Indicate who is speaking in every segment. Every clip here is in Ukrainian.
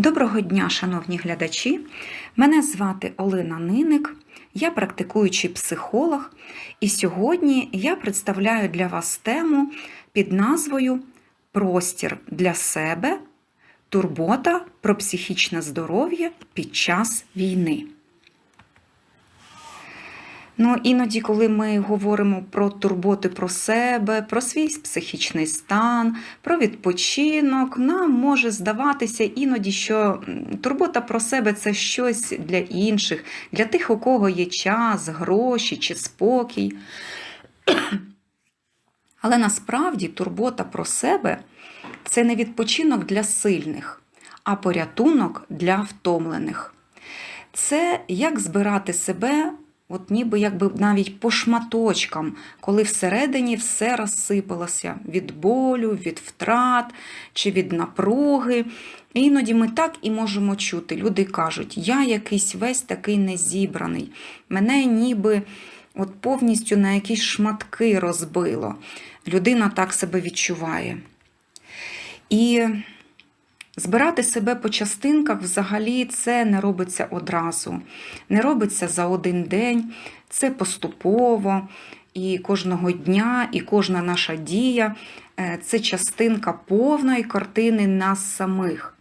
Speaker 1: Доброго дня, шановні глядачі! Мене звати Олена Ниник, я практикуючий психолог, і сьогодні я представляю для вас тему під назвою Простір для себе, турбота про психічне здоров'я під час війни. Ну, іноді, коли ми говоримо про турботи про себе, про свій психічний стан, про відпочинок, нам може здаватися іноді, що турбота про себе це щось для інших, для тих, у кого є час, гроші чи спокій. Але насправді турбота про себе це не відпочинок для сильних, а порятунок для втомлених. Це як збирати себе, от ніби якби навіть по шматочкам, коли всередині все розсипалося від болю, від втрат чи від напруги. І Іноді ми так і можемо чути. Люди кажуть, я якийсь весь такий незібраний, мене ніби от повністю на якісь шматки розбило. Людина так себе відчуває. І збирати себе по частинках взагалі це не робиться одразу, не робиться за один день, це поступово. І кожного дня, і кожна наша дія е, це частинка повної картини нас самих.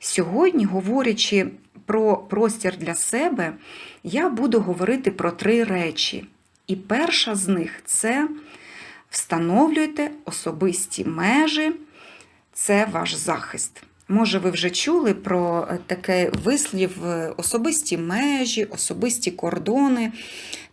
Speaker 1: Сьогодні, говорячи про простір для себе, я буду говорити про три речі. І перша з них це встановлюйте особисті межі, це ваш захист. Може, ви вже чули про таке вислів е, особисті межі, особисті кордони.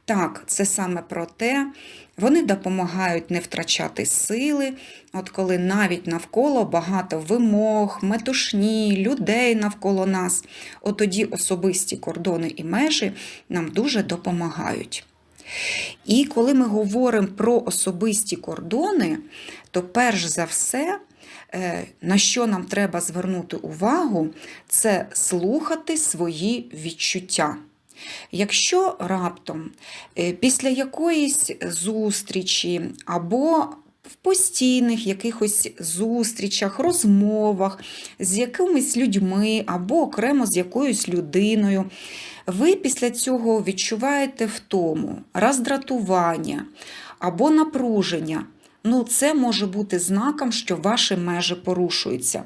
Speaker 1: Так, це саме про те, вони допомагають не втрачати сили, от коли навіть навколо багато вимог, метушні, людей навколо нас, от тоді особисті кордони і межі нам дуже допомагають. І коли ми говоримо про особисті кордони, то перш за все, е, на що нам треба звернути увагу, це слухати свої відчуття. Якщо раптом е, після якоїсь зустрічі або в постійних якихось зустрічах, розмовах з якимись людьми або окремо з якоюсь людиною, ви після цього відчуваєте втому, роздратування або напруження. Ну, це може бути знаком, що ваші межі порушуються.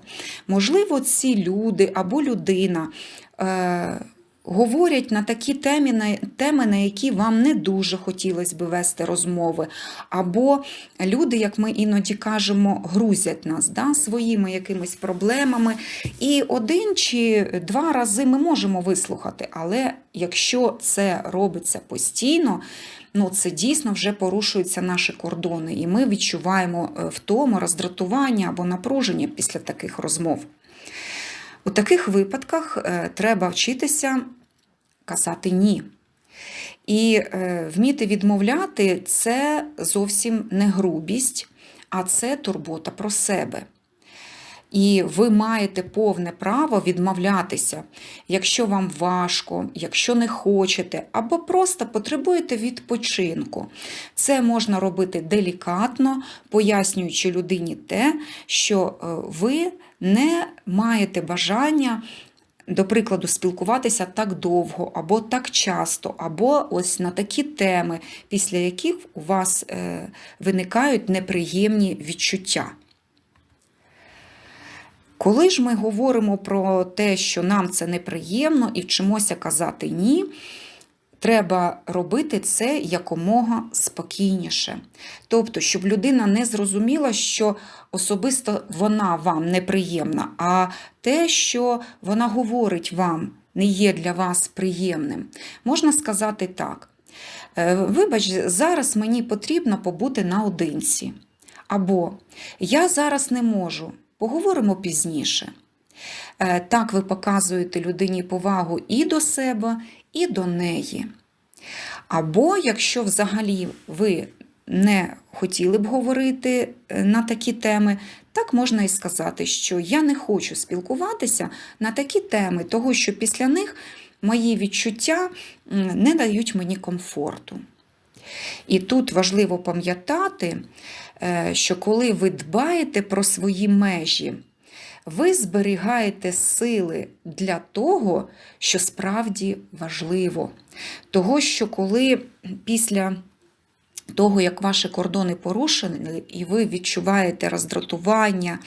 Speaker 1: Можливо, ці люди або людина. Е- Говорять на такі теми, на теми, на які вам не дуже хотілося би вести розмови. Або люди, як ми іноді кажемо, грузять нас да, своїми якимись проблемами. І один чи два рази ми можемо вислухати. Але якщо це робиться постійно, ну це дійсно вже порушуються наші кордони, і ми відчуваємо втому, роздратування або напруження після таких розмов. У таких випадках е, треба вчитися казати ні. І е, вміти відмовляти це зовсім не грубість, а це турбота про себе. І ви маєте повне право відмовлятися, якщо вам важко, якщо не хочете, або просто потребуєте відпочинку. Це можна робити делікатно, пояснюючи людині те, що е, ви не маєте бажання. До прикладу, спілкуватися так довго, або так часто, або ось на такі теми, після яких у вас е, виникають неприємні відчуття. Коли ж ми говоримо про те, що нам це неприємно і вчимося казати ні, треба робити це якомога спокійніше. Тобто, щоб людина не зрозуміла, що особисто вона вам неприємна, а те, що вона говорить вам, не є для вас приємним. Можна сказати так. «Е, Вибач, зараз мені потрібно побути наодинці. Або я зараз не можу. Поговоримо пізніше. Е, Так ви показуєте людині повагу і до себе, і до неї. Або, якщо взагалі ви не хотіли б говорити е, на такі теми, так можна і сказати, що я не хочу спілкуватися на такі теми, того що після них мої відчуття не дають мені комфорту. І тут важливо пам'ятати, що коли ви дбаєте про свої межі, ви зберігаєте сили для того, що справді важливо. Того, що коли після того, як ваші кордони порушені, і ви відчуваєте роздратування,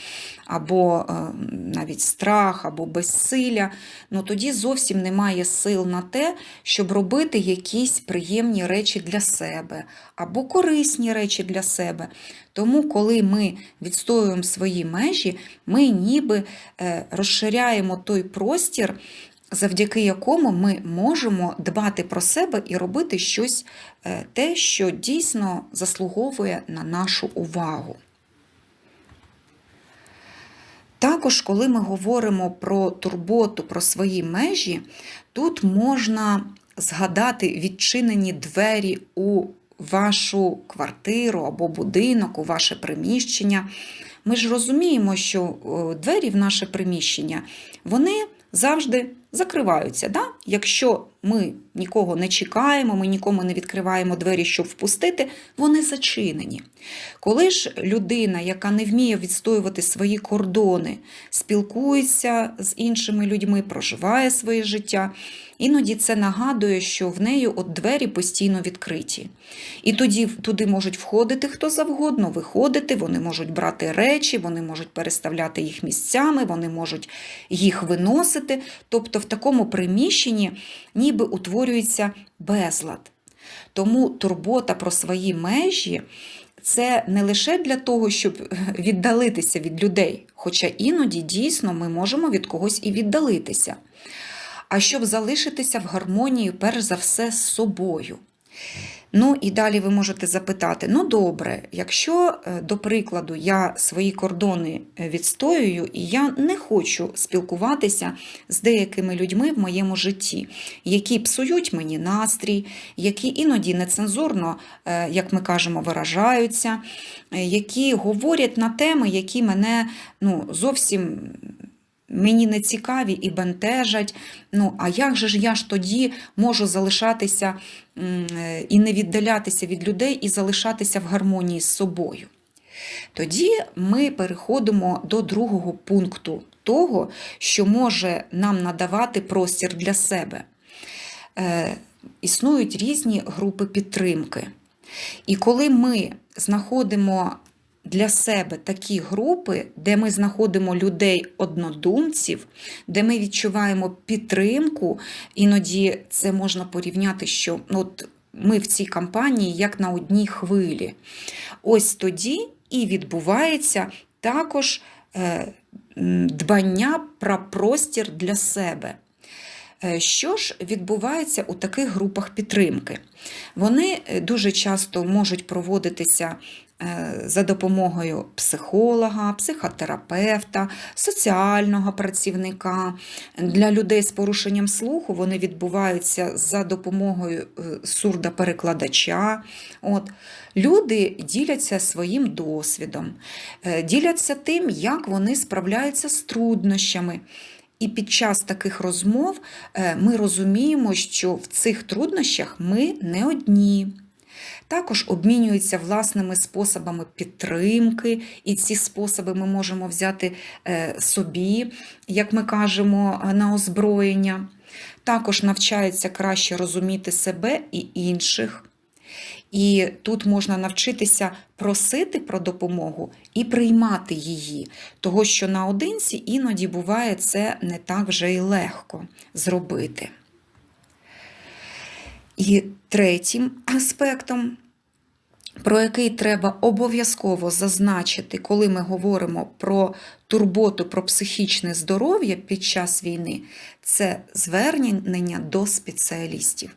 Speaker 1: або е, навіть страх, або безсилля, ну тоді зовсім немає сил на те, щоб робити якісь приємні речі для себе, або корисні речі для себе. Тому, коли ми відстоюємо свої межі, ми ніби е, розширяємо той простір завдяки якому ми можемо дбати про себе і робити щось е, те, що дійсно заслуговує на нашу увагу. Також, коли ми говоримо про турботу, про свої межі, тут можна згадати відчинені двері у вашу квартиру або будинок, у ваше приміщення. Ми ж розуміємо, що двері в наше приміщення, вони завжди закриваються. Да? Якщо ми нікого не чекаємо, ми нікому не відкриваємо двері, щоб впустити, вони зачинені. Коли ж людина, яка не вміє відстоювати свої кордони, спілкується з іншими людьми, проживає своє життя, іноді це нагадує, що в неї от двері постійно відкриті. І тоді туди можуть входити хто завгодно, виходити, вони можуть брати речі, вони можуть переставляти їх місцями, вони можуть їх виносити. Тобто в такому приміщенні ніби утворюється безлад. Тому турбота про свої межі це не лише для того, щоб віддалитися від людей, хоча іноді дійсно ми можемо від когось і віддалитися, а щоб залишитися в гармонії, перш за все, з собою. Ну і далі ви можете запитати: ну добре, якщо, е, до прикладу, я свої кордони е, відстоюю, і я не хочу спілкуватися з деякими людьми в моєму житті, які псують мені настрій, які іноді нецензурно, е, як ми кажемо, виражаються, які говорять на теми, які мене ну, зовсім мені не цікаві і бентежать. Ну, а як же ж я ж тоді можу залишатися і не віддалятися від людей, і залишатися в гармонії з собою? Тоді ми переходимо до другого пункту того, що може нам надавати простір для себе. Е, Існують різні групи підтримки. І коли ми знаходимо для себе такі групи, де ми знаходимо людей-однодумців, де ми відчуваємо підтримку, іноді це можна порівняти, що ну, от ми в цій кампанії як на одній хвилі. Ось тоді і відбувається також е, дбання про простір для себе. Е, що ж відбувається у таких групах підтримки? Вони е, дуже часто можуть проводитися за допомогою психолога, психотерапевта, соціального працівника. Для людей з порушенням слуху вони відбуваються за допомогою е, сурда-перекладача. От. Люди діляться своїм досвідом, е, діляться тим, як вони справляються з труднощами. І під час таких розмов ми розуміємо, що в цих труднощах ми не одні. Також обмінюються власними способами підтримки, і ці способи ми можемо взяти е, собі, як ми кажемо, на озброєння. Також навчаються краще розуміти себе і інших. І тут можна навчитися просити про допомогу і приймати її, того що наодинці іноді буває це не так вже й легко зробити. І третім аспектом, про який треба обов'язково зазначити, коли ми говоримо про турботу про психічне здоров'я під час війни, це звернення до спеціалістів.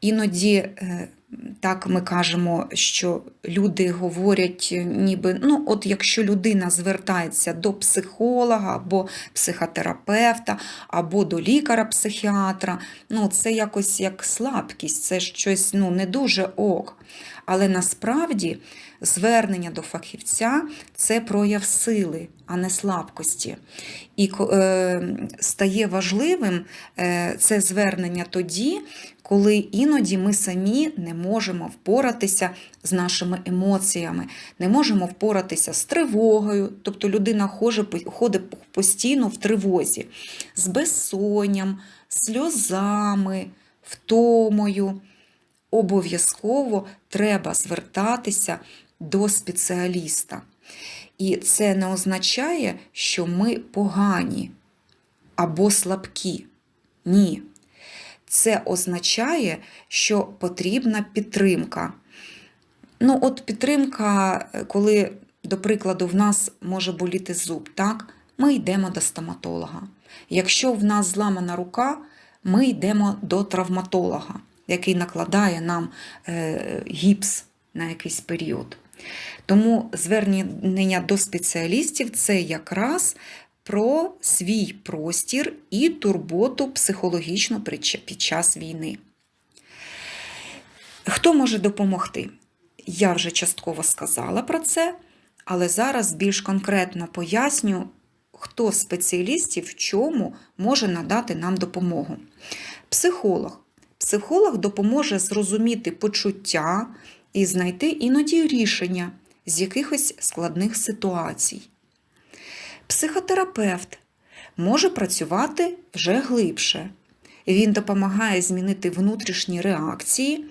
Speaker 1: Іноді е, так ми кажемо, що люди говорять, ніби ну, от якщо людина звертається до психолога або психотерапевта, або до лікаря-психіатра, ну це якось як слабкість, це щось ну, не дуже ок. Але насправді звернення до фахівця це прояв сили, а не слабкості. І е, стає важливим е, це звернення тоді, коли іноді ми самі не можемо впоратися з нашими емоціями, не можемо впоратися з тривогою, тобто людина ходить постійно в тривозі, з безсонням, сльозами, втомою. Обов'язково треба звертатися до спеціаліста. І це не означає, що ми погані або слабкі. Ні. Це означає, що потрібна підтримка. Ну, от підтримка, коли, до прикладу, в нас може боліти зуб, так? Ми йдемо до стоматолога. Якщо в нас зламана рука, ми йдемо до травматолога, який накладає нам е, гіпс на якийсь період. Тому звернення до спеціалістів це якраз про свій простір і турботу психологічну під час війни. Хто може допомогти? Я вже частково сказала про це, але зараз більш конкретно поясню, хто з спеціалістів в чому може надати нам допомогу. Психолог. Психолог допоможе зрозуміти почуття і знайти іноді рішення з якихось складних ситуацій. Психотерапевт може працювати вже глибше. Він допомагає змінити внутрішні реакції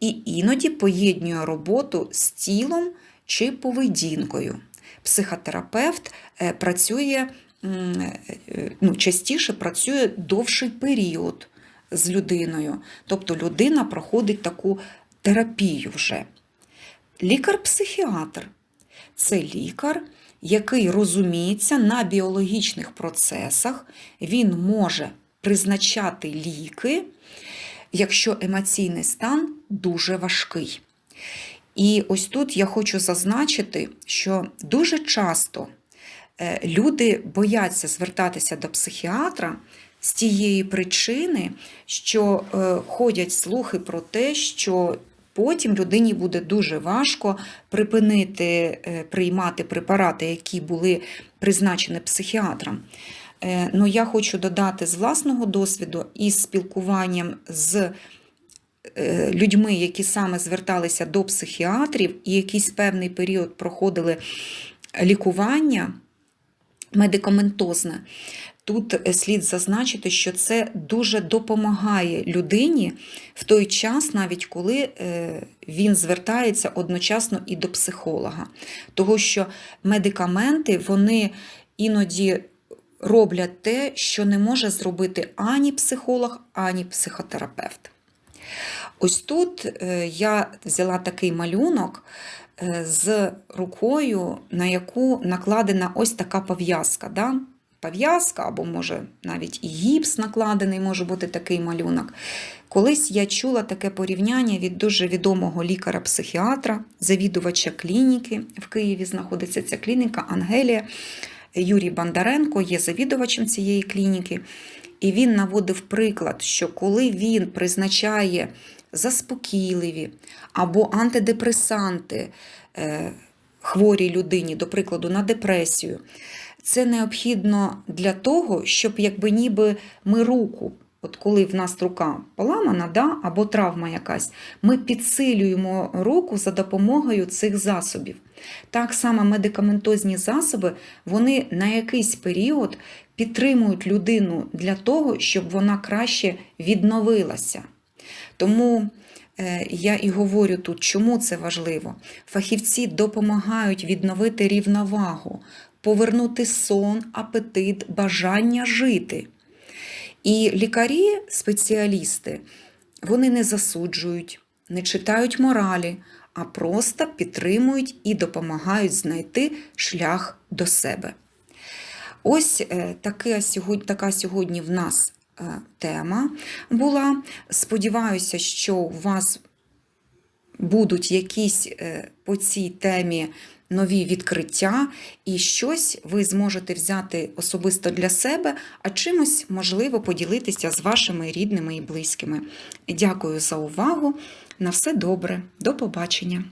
Speaker 1: і іноді поєднує роботу з тілом чи поведінкою. Психотерапевт е, працює е, ну, частіше працює довший період з людиною, тобто людина проходить таку терапію вже. Лікар-психіатр це лікар, який розуміється на біологічних процесах, він може призначати ліки, якщо емоційний стан дуже важкий. І ось тут я хочу зазначити, що дуже часто е, люди бояться звертатися до психіатра з тієї причини, що е, ходять слухи про те, що потім людині буде дуже важко припинити е, приймати препарати, які були призначені психіатром. Е, Ну, я хочу додати з власного досвіду і спілкуванням з людьми, які саме зверталися до психіатрів і якийсь певний період проходили лікування медикаментозне. Тут слід зазначити, що це дуже допомагає людині в той час, навіть коли е, він звертається одночасно і до психолога. Того що медикаменти вони іноді роблять те, що не може зробити ані психолог, ані психотерапевт. Ось тут е, я взяла такий малюнок е, з рукою, на яку накладена ось така пов'язка. Да? Пов'язка, або, може, навіть і гіпс накладений, може бути такий малюнок. Колись я чула таке порівняння від дуже відомого лікаря-психіатра, завідувача клініки. В Києві знаходиться ця клініка Ангелія. Юрій Бондаренко є завідувачем цієї клініки. І він наводив приклад, що коли він призначає заспокійливі або антидепресанти е, хворій людині, до прикладу, на депресію, це необхідно для того, щоб якби ніби ми руку, от коли в нас рука поламана, да, або травма якась, ми підсилюємо руку за допомогою цих засобів. Так само медикаментозні засоби, вони на якийсь період підтримують людину для того, щоб вона краще відновилася. Тому е, я і говорю тут, чому це важливо. Фахівці допомагають відновити рівновагу, повернути сон, апетит, бажання жити. І лікарі, спеціалісти, вони не засуджують, не читають моралі, а просто підтримують і допомагають знайти шлях до себе. Ось е, таке сьогодні, така сьогодні в нас е, тема була. Сподіваюся, що у вас будуть якісь е, по цій темі нові відкриття, і щось ви зможете взяти особисто для себе, а чимось можливо поділитися з вашими рідними і близькими. Дякую за увагу. На все добре, до побачення!